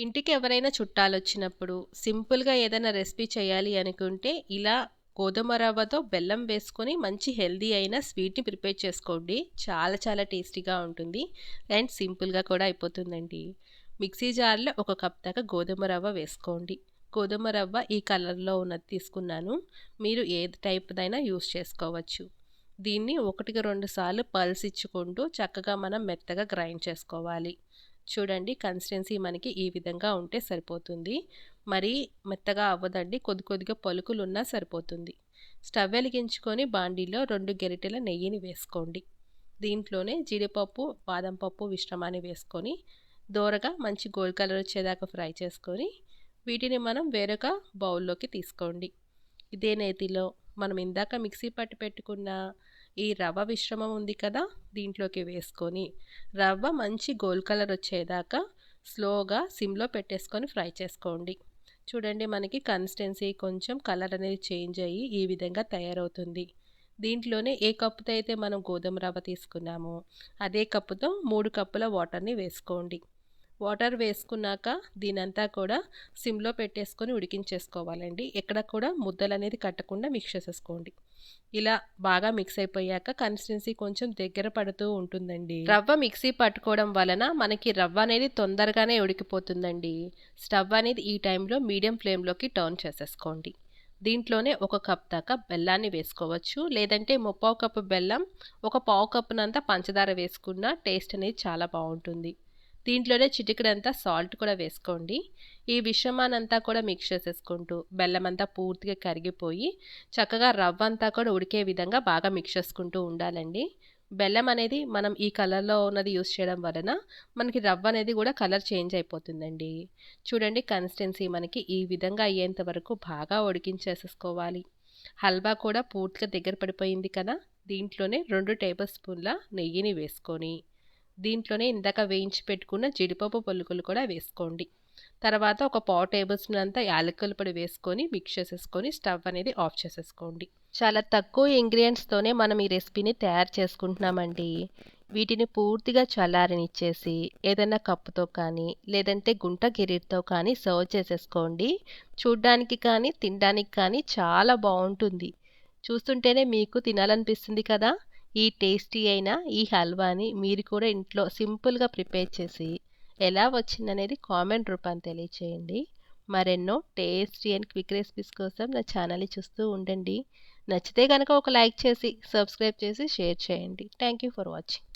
ఇంటికి ఎవరైనా చుట్టాలు వచ్చినప్పుడు సింపుల్‌గా ఏదైనా రెసిపీ చేయాలి అనుకుంటే, ఇలా గోధుమ రవ్వతో బెల్లం వేసుకొని మంచి హెల్దీ అయిన స్వీట్‌ని ప్రిపేర్ చేసుకోండి. చాలా చాలా టేస్టీగా ఉంటుంది. అండ్ సింపుల్‌గా కూడా అయిపోతుందండి. మిక్సీ జార్‌లో ఒక కప్ దాకా గోధుమ రవ్వ వేసుకోండి. గోధుమ రవ్వ ఈ కలర్‌లో ఉన్నది తీసుకున్నాను. మీరు ఏది టైప్‌దైనా యూస్ చేసుకోవచ్చు. దీన్ని ఒకటికి రెండు సార్లు పల్స్ ఇచ్చుకుంటూ చక్కగా మనం మెత్తగా గ్రైండ్ చేసుకోవాలి. చూడండి కన్సిస్టెన్సీ మనకి ఈ విధంగా ఉంటే సరిపోతుంది. మరీ మెత్తగా అవ్వదండి. కొద్ది కొద్దిగా పలుకులు ఉన్నా సరిపోతుంది. స్టవ్ వెలిగించుకొని బాండీలో రెండు గెరిటెల నెయ్యిని వేసుకోండి. దీంట్లోనే జీడిపప్పు, బాదం పప్పు మిశ్రమాన్ని వేసుకొని దోరగా మంచి గోల్డ్ కలర్ వచ్చేదాకా ఫ్రై చేసుకొని వీటిని మనం వేరొక బౌల్‌లోకి తీసుకోండి. ఇదే నేతిలో మనం ఇందాక మిక్సీ పట్టి పెట్టుకున్న ఈ రవ్వ మిశ్రమం ఉంది కదా! దీంట్లోకి వేసుకొని రవ్వ మంచి గోల్డ్ కలర్ వచ్చేదాకా స్లోగా సిమ్‌లో పెట్టేసుకొని ఫ్రై చేసుకోండి. చూడండి మనకి కన్సిస్టెన్సీ కొంచెం కలర్ అనేది చేంజ్ అయ్యి ఈ విధంగా తయారవుతుంది. దీంట్లోనే ఏ కప్పుతో అయితే మనం గోధుమ రవ్వ తీసుకున్నామో అదే కప్పుతో మూడు కప్పుల వాటర్‌ని వేసుకోండి. వాటర్ వేసుకున్నాక దీనంతా కూడా సిమ్‌లో పెట్టేసుకొని ఉడికించేసుకోవాలండి. ఎక్కడ కూడా ముద్దలు అనేది కట్టకుండా మిక్స్ చేసేసుకోండి. ఇలా బాగా మిక్స్ అయిపోయాక కన్సిస్టెన్సీ కొంచెం దగ్గర పడుతూ ఉంటుందండి. రవ్వ మిక్సీ పట్టుకోవడం వలన మనకి రవ్వ అనేది తొందరగానే ఉడికిపోతుందండి. స్టవ్ అనేది ఈ టైంలో మీడియం ఫ్లేమ్‌లోకి టర్న్ చేసేసుకోండి. దీంట్లోనే ఒక కప్ దాకా బెల్లాన్ని వేసుకోవచ్చు. లేదంటే ముప్పావు కప్పు బెల్లం, ఒక పావు కప్పునంత పంచదార వేసుకున్న టేస్ట్ అనేది చాలా బాగుంటుంది దీంట్లోనే చిటికడంతా సాల్ట్ కూడా వేసుకోండి. ఈ విషమానంతా కూడా మిక్స్ చేసేసుకుంటూ బెల్లం అంతా పూర్తిగా కరిగిపోయి చక్కగా రవ్వ అంతా కూడా ఉడికే విధంగా బాగా మిక్స్ చేసుకుంటూ ఉండాలండి. బెల్లం అనేది మనం ఈ కలర్‌లో ఉన్నది యూస్ చేయడం వలన మనకి రవ్వ అనేది కూడా కలర్ చేంజ్ అయిపోతుందండి. చూడండి కన్సిస్టెన్సీ మనకి ఈ విధంగా అయ్యేంత వరకు బాగా ఉడికించేసేసుకోవాలి. హల్వా కూడా పూర్తిగా దగ్గర పడిపోయింది కదా! దీంట్లోనే రెండు టేబుల్ స్పూన్ల నెయ్యిని వేసుకొని దీంట్లోనే ఇందాక వేయించి పెట్టుకున్న జీడిపప్పు పొలుకులు కూడా వేసుకోండి. తర్వాత ఒక పావు టేబుల్ స్పూన్ అంతా యాలకుల పొడి వేసుకొని మిక్స్ చేసేసుకొని స్టవ్ అనేది ఆఫ్ చేసేసుకోండి. చాలా తక్కువ ఇంగ్రీడియంట్స్తోనే మనం ఈ రెసిపీని తయారు చేసుకుంటున్నామండి. వీటిని పూర్తిగా చల్లారనిచ్చేసి ఏదైనా కప్పుతో కానీ, లేదంటే గుంట గెరిటతో కానీ సర్వ్ చేసేసుకోండి. చూడ్డానికి కానీ, తినడానికి కానీ చాలా బాగుంటుంది చూస్తుంటేనే మీకు తినాలనిపిస్తుంది కదా! ఈ టేస్టీ అయిన ఈ హల్వాని మీరు కూడా ఇంట్లో సింపుల్‌గా ప్రిపేర్ చేసి ఎలా వచ్చిందనేది కామెంట్ రూపాన్ని తెలియచేయండి. మరెన్నో టేస్టీ అండ్ క్విక్ రెసిపీస్ కోసం నా ఛానల్‌ని చూస్తూ ఉండండి. నచ్చితే కనుక ఒక లైక్ చేసి, సబ్స్క్రైబ్ చేసి, షేర్ చేయండి. Thank you for watching.